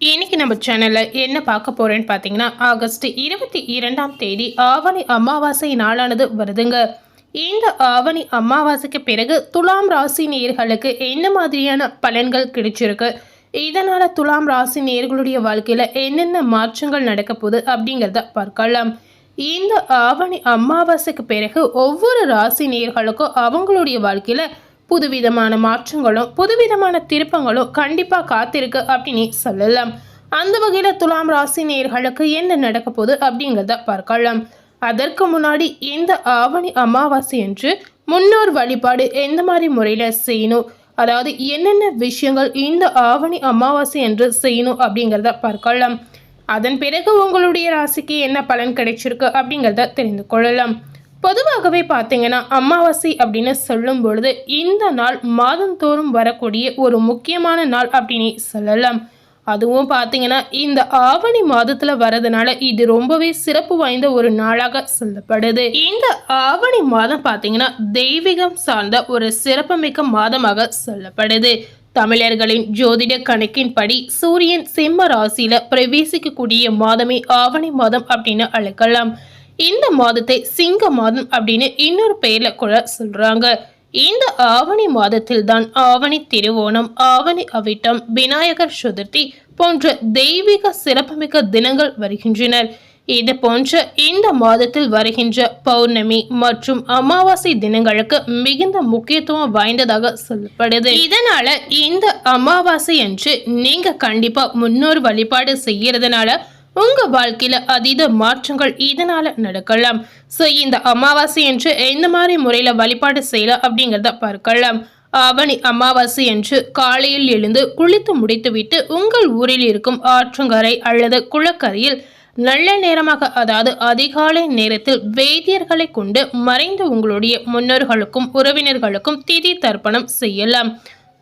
இன்னைக்கு நம்ம சேனலில் என்ன பார்க்க போகிறேன்னு பார்த்தீங்கன்னா ஆகஸ்ட் இருபத்தி இரண்டாம் தேதி ஆவணி அமாவாசை நாளானது வருதுங்க. இந்த ஆவணி அமாவாசைக்கு பிறகு துலாம் ராசி நேர்களுக்கு என்ன மாதிரியான பலன்கள் கிடைச்சிருக்கு? இதனால் துலாம் ராசி நேர்களுடைய வாழ்க்கையில் என்னென்ன மாற்றங்கள் நடக்க போகுது அப்படிங்கிறத பார்க்கலாம். இந்த ஆவணி அமாவாசைக்கு பிறகு ஒவ்வொரு ராசி நேர்களுக்கும் அவங்களுடைய வாழ்க்கையில் புதுவிதமான மாற்றங்களும் புதுவிதமான திருப்பங்களும் கண்டிப்பாக காத்திருக்கு அப்படின்னு சொல்லலாம். அந்த வகையில் துலாம் ராசி நேர்களுக்கு என்ன நடக்க போகுது அப்படிங்கிறத பார்க்கலாம். அதற்கு முன்னாடி இந்த ஆவணி அமாவாசை என்று முன்னோர் வழிபாடு எந்த மாதிரி முறையில் செய்யணும்? அதாவது என்னென்ன விஷயங்கள் இந்த ஆவணி அமாவாசை என்று செய்யணும் அப்படிங்கிறத பார்க்கலாம். அதன் பிறகு உங்களுடைய ராசிக்கு என்ன பலன் கிடைச்சிருக்கு அப்படிங்கிறத தெரிந்து கொள்ளலாம். பொதுவாகவே பார்த்தீங்கன்னா அமாவாசை அப்படின்னு சொல்லும் பொழுது இந்த நாள் மாதந்தோறும் வரக்கூடிய ஒரு முக்கியமான நாள் அப்படின்னு சொல்லலாம். அதுவும் பார்த்தீங்கன்னா இந்த ஆவணி மாதத்துல வரதுனால இது ரொம்பவே சிறப்பு வாய்ந்த ஒரு நாளாக சொல்லப்படுது. இந்த ஆவணி மாதம் பார்த்தீங்கன்னா தெய்வீகம் சார்ந்த ஒரு சிறப்புமிக்க மாதமாக சொல்லப்படுது. தமிழர்களின் ஜோதிட கணக்கின்படி சூரியன் சிம்ம ராசியில பிரவேசிக்கக்கூடிய மாதமே ஆவணி மாதம் அப்படின்னு அழைக்கலாம். இந்த மாதத்தை சிங்க மாதம் அப்படின்னு இன்னொரு பெயர்ல கூட சொல்றாங்க. இந்த ஆவணி மாதத்தில் தான் ஆவணி திருவோணம் ஆவணி அவிட்டம் விநாயகர் சதுர்த்தி போன்ற தெய்வீக சிறப்புமிக்க தினங்கள் வருகின்றனர் இது போன்ற இந்த மாதத்தில் வருகின்ற பௌர்ணமி மற்றும் அமாவாசை தினங்களுக்கு மிகுந்த முக்கியத்துவம் வாய்ந்ததாக சொல்லப்படுது. இதனால இந்த அமாவாசை அன்று நீங்க கண்டிப்பா முன்னோர் வழிபாடு செய்யறதுனால உங்க வாழ்க்கையில அதீத மாற்றங்கள் இதனால நடக்கலாம். ஸோ இந்த அமாவாசை என்று எந்த மாதிரி முறையில வழிபாடு செய்யலாம் அப்படிங்கிறத பார்க்கலாம். ஆவணி அமாவாசை என்று காலையில் எழுந்து குளித்து முடித்துவிட்டு உங்கள் ஊரில் இருக்கும் ஆற்றங்கரை அல்லது குளக்கரையில் நல்ல நேரமாக அதாவது அதிகாலை நேரத்தில் வேதியர்களை கொண்டு மறைந்த உங்களுடைய முன்னோர்களுக்கும் உறவினர்களுக்கும் திதி தர்ப்பணம் செய்யலாம்.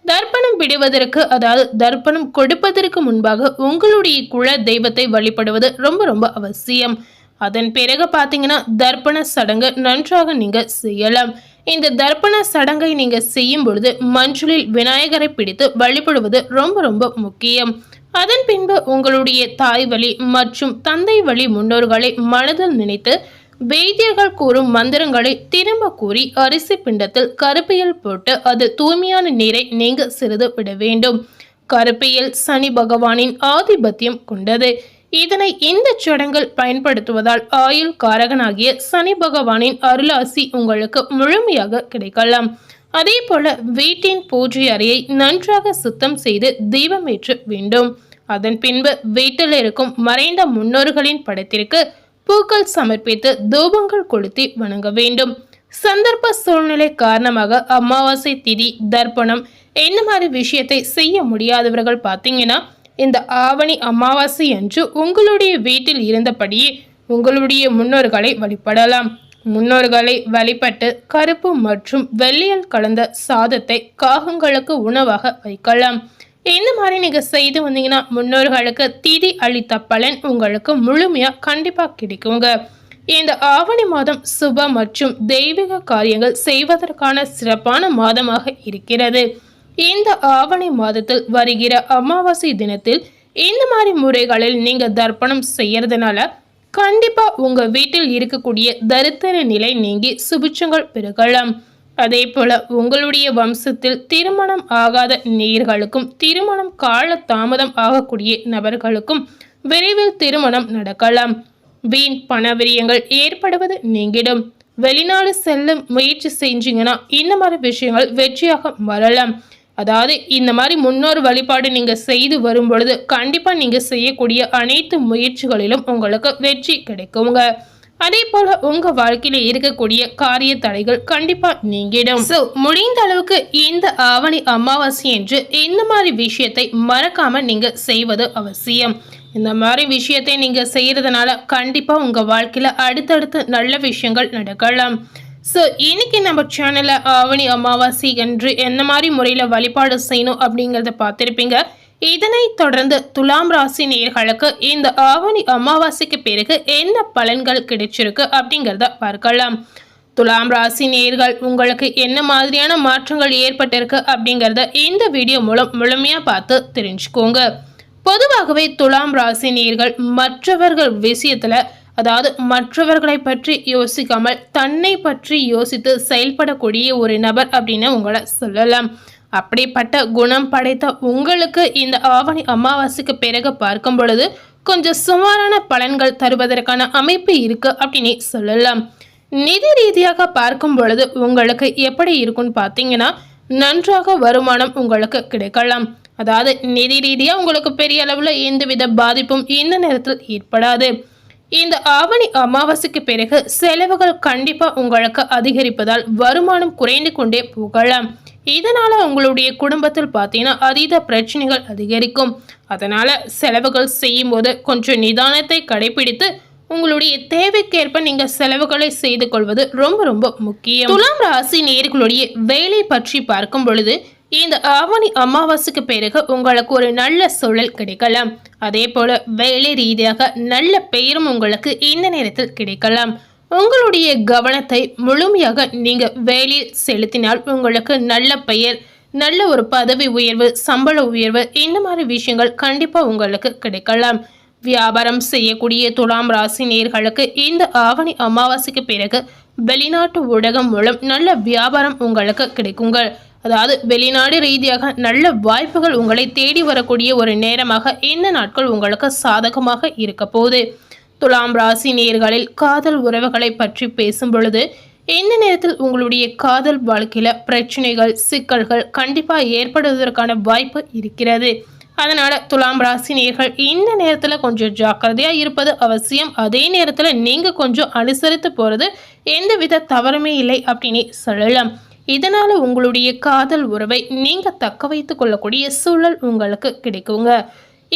தர்ப்பணம் விடுவதற்கு அதாவது தர்ப்பணம் கொடுப்பதற்கு முன்பாக உங்களுடைய குல தெய்வத்தை வழிபடுவது ரொம்ப ரொம்ப அவசியம். அதன் பிறகு பார்த்தீங்கன்னா தர்ப்பண சடங்கு நன்றாக நீங்கள் செய்யலாம். இந்த தர்ப்பண சடங்கை நீங்கள் செய்யும் பொழுது மஞ்சளில் விநாயகரை பிடித்து வழிபடுவது ரொம்ப ரொம்ப முக்கியம். அதன் பின்பு உங்களுடைய தாய் வழி மற்றும் தந்தை வழி முன்னோர்களை மனதில் நினைத்து வைத்தியர்கள் கூறும் மந்திரங்களை திரும்ப கூறி அரிசி பிண்டத்தில் கருப்பையில் போட்டு அது தூய்மையான நீரை நீங்க சிறிது விட வேண்டும். கருப்பையில் சனி பகவானின் ஆதிபத்தியம் கொண்டது. இதனை இந்த சடங்கில் பயன்படுத்துவதால் ஆயுள் காரகனாகிய சனி பகவானின் அருளாசி உங்களுக்கு முழுமையாக கிடைக்கலாம். அதே போல வீட்டின் பூஜை அறையை நன்றாக சுத்தம் செய்து தீபமேற்ற வேண்டும். அதன் பின்பு வீட்டில் இருக்கும் மறைந்த முன்னோர்களின் படத்திற்கு பூக்கள் சமர்ப்பித்து தூபங்கள் கொளுத்தி வணங்க வேண்டும். சந்தர்ப்ப சூழ்நிலை காரணமாக அமாவாசை திதி தர்ப்பணம் என்ன மாதிரி விஷயத்தை செய்ய முடியாதவர்கள் பார்த்தீங்கன்னா இந்த ஆவணி அமாவாசை அன்று உங்களுடைய வீட்டில் இருந்தபடியே உங்களுடைய முன்னோர்களை வழிபடலாம். முன்னோர்களை வழிபட்டு கருப்பு மற்றும் வெள்ளியல் கலந்த சாதத்தை காகங்களுக்கு உணவாக வைக்கலாம். இந்த மாதிரி நீங்கள் செய்து வந்தீங்கன்னா முன்னோர்களுக்கு திதி அளித்த பலன் உங்களுக்கு முழுமையாக கண்டிப்பாக கிடைக்குங்க. இந்த ஆவணி மாதம் சுப மற்றும் தெய்வீக காரியங்கள் செய்வதற்கான சிறப்பான மாதமாக இருக்கிறது. இந்த ஆவணி மாதத்தில் வருகிற அமாவாசை தினத்தில் இந்த மாதிரி முறைகளில் நீங்கள் தர்ப்பணம் செய்யறதுனால கண்டிப்பாக உங்கள் வீட்டில் இருக்கக்கூடிய தரித்திர நிலை நீங்கி சுபிச்சங்கள் பெருகலாம். அதே போல உங்களுடைய வம்சத்தில் திருமணம் ஆகாத நேர்களுக்கும் திருமணம் கால தாமதம் ஆகக்கூடிய நபர்களுக்கும் விரைவில் திருமணம் நடக்கலாம். வீண் பணவிரியங்கள் ஏற்படுவது நீங்கிடும். வெளிநாடு செல்ல முயற்சி செஞ்சீங்கன்னா இந்த மாதிரி விஷயங்கள் வெற்றியாக வரலாம். அதாவது இந்த மாதிரி முன்னோர் வழிபாடு நீங்கள் செய்து வரும் பொழுது கண்டிப்பாக நீங்கள் செய்யக்கூடிய அனைத்து முயற்சிகளிலும் உங்களுக்கு வெற்றி கிடைக்குங்க. அதே போல உங்க வாழ்க்கையில இருக்கக்கூடிய காரிய தடைகள் கண்டிப்பா நீங்கிடும். ஸோ முடிந்த அளவுக்கு இந்த ஆவணி அமாவாசை என்று இந்த மாதிரி விஷயத்தை மறக்காம நீங்க செய்வது அவசியம். இந்த மாதிரி விஷயத்தை நீங்க செய்யறதுனால கண்டிப்பா உங்க வாழ்க்கையில அடுத்தடுத்து நல்ல விஷயங்கள் நடக்கலாம். ஸோ இன்னைக்கு நம்ம சேனலில் ஆவணி அமாவாசை என்று என்ன மாதிரி முறையில் வழிபாடு செய்யணும் அப்படிங்கிறத பார்த்துருப்பீங்க. இதனை தொடர்ந்து துலாம் ராசி நேர்களுக்கு இந்த ஆவணி அமாவாசைக்கு பிறகு என்ன பலன்கள் கிடைச்சிருக்கு அப்படிங்கிறத பார்க்கலாம். துலாம் ராசி நேர்கள் உங்களுக்கு என்ன மாதிரியான மாற்றங்கள் ஏற்பட்டிருக்கு அப்படிங்கிறத இந்த வீடியோ மூலம் முழுமையாக பார்த்து தெரிஞ்சுக்கோங்க. பொதுவாகவே துலாம் ராசி நேர்கள் மற்றவர்கள் விஷயத்தில் அதாவது மற்றவர்களை பற்றி யோசிக்காமல் தன்னை பற்றி யோசித்து செயல்படக்கூடிய ஒரு நபர் அப்படின்னு உங்களை சொல்லலாம். அப்படிப்பட்ட குணம் படைத்த உங்களுக்கு இந்த ஆவணி அமாவாசைக்கு பிறகு பார்க்கும் பொழுது கொஞ்சம் சுமாரான பலன்கள் தருவதற்கான அமைப்பு இருக்கு அப்படின்னு சொல்லலாம். நிதி ரீதியாக பார்க்கும் பொழுது உங்களுக்கு எப்படி இருக்கும்னு பார்த்தீங்கன்னா நன்றாக வருமானம் உங்களுக்கு கிடைக்கலாம். அதாவது நிதி ரீதியாக உங்களுக்கு பெரிய அளவில் எந்தவித பாதிப்பும் இந்த நேரத்தில் ஏற்படாது. இந்த ஆவணி அமாவாசைக்கு பிறகு செலவுகள் கண்டிப்பாக உங்களுக்கு அதிகரிப்பதால் வருமானம் குறைந்து கொண்டே போகலாம். இதனால் உங்களுடைய குடும்பத்தில் பார்த்தீங்கன்னா அதீத பிரச்சனைகள் அதிகரிக்கும். அதனால் செலவுகள் செய்யும் போது கொஞ்சம் நிதானத்தை கடைபிடித்து உங்களுடைய தேவைக்கேற்ப நீங்க செலவுகளை செய்து கொள்வது ரொம்ப ரொம்ப முக்கியம். துலாம் ராசி நேர்களுடைய வேலை பற்றி பார்க்கும் பொழுது இந்த ஆவணி அமாவாசைக்கு பிறகு உங்களுக்கு ஒரு நல்ல சூழல் கிடைக்கலாம். அதே போல வேலை ரீதியாக நல்ல பெயரும் உங்களுக்கு இந்த நேரத்தில் கிடைக்கலாம். உங்களுடைய கவனத்தை முழுமையாக நீங்கள் வேலையில் செலுத்தினால் உங்களுக்கு நல்ல பெயர் நல்ல ஒரு பதவி உயர்வு சம்பள உயர்வு இந்த மாதிரி விஷயங்கள் கண்டிப்பாக உங்களுக்கு கிடைக்கலாம். வியாபாரம் செய்யக்கூடிய துலாம் ராசி நேர்களுக்கு இந்த ஆவணி அமாவாசைக்கு பிறகு வெளிநாட்டு ஊடகம் மூலம் நல்ல வியாபாரம் உங்களுக்கு கிடைக்குங்கள் அதாவது வெளிநாடு ரீதியாக நல்ல வாய்ப்புகள் உங்களை தேடி வரக்கூடிய ஒரு நேரமாக இந்த நாட்கள் உங்களுக்கு சாதகமாக இருக்க போகுது. துலாம் ராசி நேர்களில் காதல் உறவுகளை பற்றி பேசும் பொழுது இந்த நேரத்தில் உங்களுடைய காதல் வாழ்க்கையில பிரச்சனைகள் சிக்கல்கள் கண்டிப்பா ஏற்படுவதற்கான வாய்ப்பு இருக்கிறது. அதனால துலாம் ராசி நேர்கள் இந்த நேரத்தில் கொஞ்சம் ஜாக்கிரதையா இருப்பது அவசியம். அதே நேரத்தில் நீங்க கொஞ்சம் அனுசரித்து போறது எந்தவித தவறுமே இல்லை அப்படின்னு சொல்லலாம். இதனால உங்களுடைய காதல் உறவை நீங்க தக்க வைத்து கொள்ளக்கூடிய சூழல் உங்களுக்கு கிடைக்குங்க.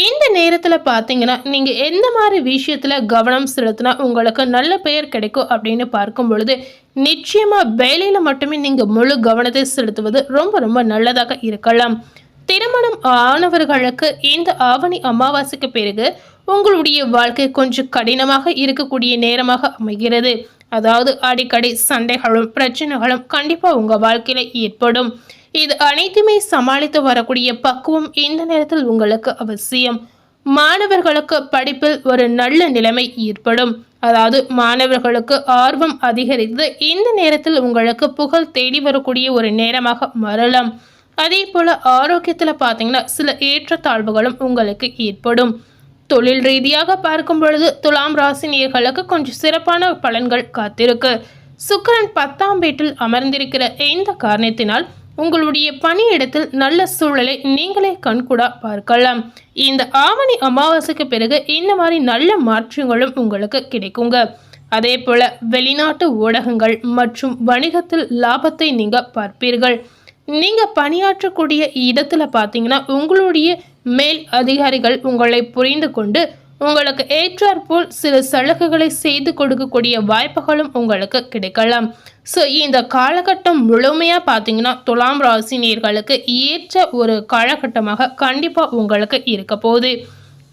இந்த நேரத்தில் பார்த்தீங்கன்னா நீங்கள் எந்த மாதிரி விஷயத்தில் கவனம் செலுத்தினா உங்களுக்கு நல்ல பெயர் கிடைக்கும் அப்படின்னு பார்க்கும் பொழுது நிச்சயமாக வேலையில் மட்டுமே நீங்கள் முழு கவனத்தை செலுத்துவது ரொம்ப ரொம்ப நல்லதாக இருக்கலாம். திருமணம் ஆனவர்களுக்கு இந்த ஆவணி அமாவாசைக்கு பிறகு உங்களுடைய வாழ்க்கை கொஞ்சம் கடினமாக இருக்கக்கூடிய நேரமாக அமைகிறது. அதாவது அடிக்கடி சண்டைகளும் பிரச்சனைகளும் கண்டிப்பாக உங்கள் வாழ்க்கையில் ஏற்படும். இது அனைத்துமே சமாளித்து வரக்கூடிய பக்குவம் இந்த நேரத்தில் உங்களுக்கு அவசியம். மாணவர்களுக்கு படிப்பில் ஒரு நல்ல நிலைமை ஏற்படும். அதாவது மாணவர்களுக்கு ஆர்வம் அதிகரித்து இந்த நேரத்தில் உங்களுக்கு புகழ் தேடி வரக்கூடிய ஒரு நேரமாக மாறலாம். அதே போல் ஆரோக்கியத்தில் பார்த்தீங்கன்னா சில ஏற்றத்தாழ்வுகளும் உங்களுக்கு ஏற்படும். தொழில் ரீதியாக பார்க்கும் பொழுது துலாம் ராசினியர்களுக்கு கொஞ்சம் சிறப்பான பலன்கள் காத்திருக்கு. சுக்கரன் பத்தாம் வீட்டில் அமர்ந்திருக்கிற இந்த காரணத்தினால் உங்களுடைய பணியிடத்தில் நல்ல சூழலை நீங்களே கண்கூடா பார்க்கலாம். இந்த ஆவணி அமாவாசைக்கு பிறகு இந்த மாதிரி நல்ல மாற்றங்களும் உங்களுக்கு கிடைக்குங்க. அதே போல வெளிநாட்டு ஊடகங்கள் மற்றும் வணிகத்தில் லாபத்தை நீங்க பார்ப்பீர்கள். நீங்கள் பணியாற்றக்கூடிய இடத்துல பார்த்தீங்கன்னா உங்களுடைய மேல் அதிகாரிகள் உங்களை புரிந்து கொண்டு உங்களுக்கு ஏற்றாற்போல் சில சலுகைகளை செய்து கொடுக்கக்கூடிய வாய்ப்புகளும் உங்களுக்கு கிடைக்கலாம். ஸோ இந்த காலகட்டம் முழுமையாக பார்த்தீங்கன்னா துலாம் ராசினியர்களுக்கு ஏற்ற ஒரு காலகட்டமாக கண்டிப்பாக உங்களுக்கு இருக்க போகுது.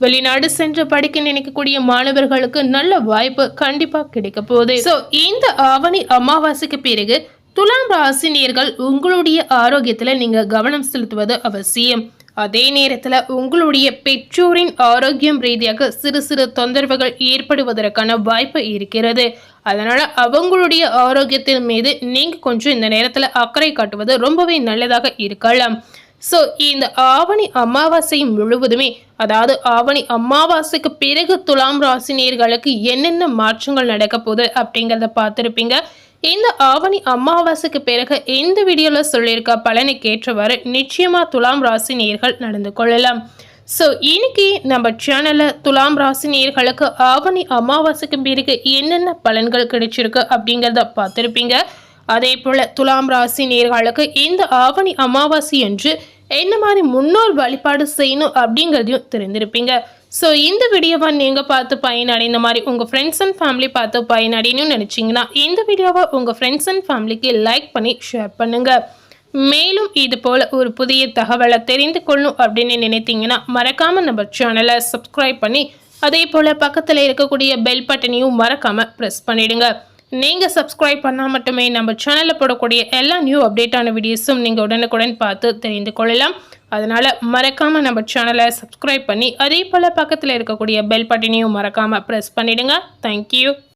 வெளிநாடு சென்று படிக்க நினைக்கக்கூடிய மாணவர்களுக்கு நல்ல வாய்ப்பு கண்டிப்பாக கிடைக்க போகுது. ஸோ இந்த ஆவணி அமாவாசைக்கு பிறகு துலாம் ராசினியர்கள் உங்களுடைய ஆரோக்கியத்தில் நீங்கள் கவனம் செலுத்துவது அவசியம். அதே நேரத்தில் உங்களுடைய பெற்றோரின் ஆரோக்கியம் ரீதியாக சிறு சிறு தொந்தரவுகள் ஏற்படுவதற்கான வாய்ப்பு இருக்கிறது. அதனால் அவங்களுடைய ஆரோக்கியத்தின் மீது நீங்கள் கொஞ்சம் இந்த நேரத்தில் அக்கறை காட்டுவது ரொம்பவே நல்லதாக இருக்கலாம். ஸோ இந்த ஆவணி அமாவாசை முழுவதுமே அதாவது ஆவணி அமாவாசைக்கு பிறகு துலாம் ராசினியர்களுக்கு என்னென்ன மாற்றங்கள் நடக்க போகுது அப்படிங்கிறத பார்த்துருப்பீங்க. இந்த ஆவணி அமாவாசைக்கு பிறகு இந்த வீடியோவில் சொல்லியிருக்க பலனை கேட்டவாறு நிச்சயமாக துலாம் ராசி நேர்கள் நடந்து கொள்ளலாம். ஸோ இன்னைக்கு நம்ம சேனலில் துலாம் ராசி நேர்களுக்கு ஆவணி அமாவாசைக்கு பிறகு என்னென்ன பலன்கள் கிடைச்சிருக்கு அப்படிங்கிறத பார்த்துருப்பீங்க. அதே போல் துலாம் ராசி நேர்களுக்கு இந்த ஆவணி அமாவாசை என்று என்ன மாதிரி முன்னோர் வழிபாடு செய்யணும் அப்படிங்கிறதையும் தெரிந்திருப்பீங்க. ஸோ இந்த வீடியோவை நீங்கள் பார்த்து பயனடைந்த மாதிரி உங்கள் ஃப்ரெண்ட்ஸ் அண்ட் ஃபேமிலி பார்த்து பயனடையணும்னு நினச்சிங்கன்னா இந்த வீடியோவை உங்கள் ஃப்ரெண்ட்ஸ் அண்ட் ஃபேமிலிக்கு லைக் பண்ணி ஷேர் பண்ணுங்கள் மேலும் இது போல் ஒரு புதிய தகவலை தெரிந்து கொள்ளணும் அப்படின்னு நினைத்தீங்கன்னா மறக்காமல் நம்ம சேனலை சப்ஸ்கிரைப் பண்ணி அதே போல் பக்கத்தில் இருக்கக்கூடிய பெல் பட்டனையும் மறக்காமல் ப்ரெஸ் பண்ணிவிடுங்க நீங்கள் சப்ஸ்கிரைப் பண்ணால் மட்டுமே நம்ம சேனலில் போடக்கூடிய எல்லா நியூ அப்டேட்டான வீடியோஸும் நீங்கள் உடனுக்குடன் பார்த்து தெரிந்து கொள்ளலாம். அதனால் மறக்காமல் நம்ம சேனலை சப்ஸ்கிரைப் பண்ணி அதே போல் பக்கத்தில் இருக்கக்கூடிய பெல் பட்டினையும் மறக்காமல் ப்ரெஸ் பண்ணிவிடுங்க தேங்க்யூ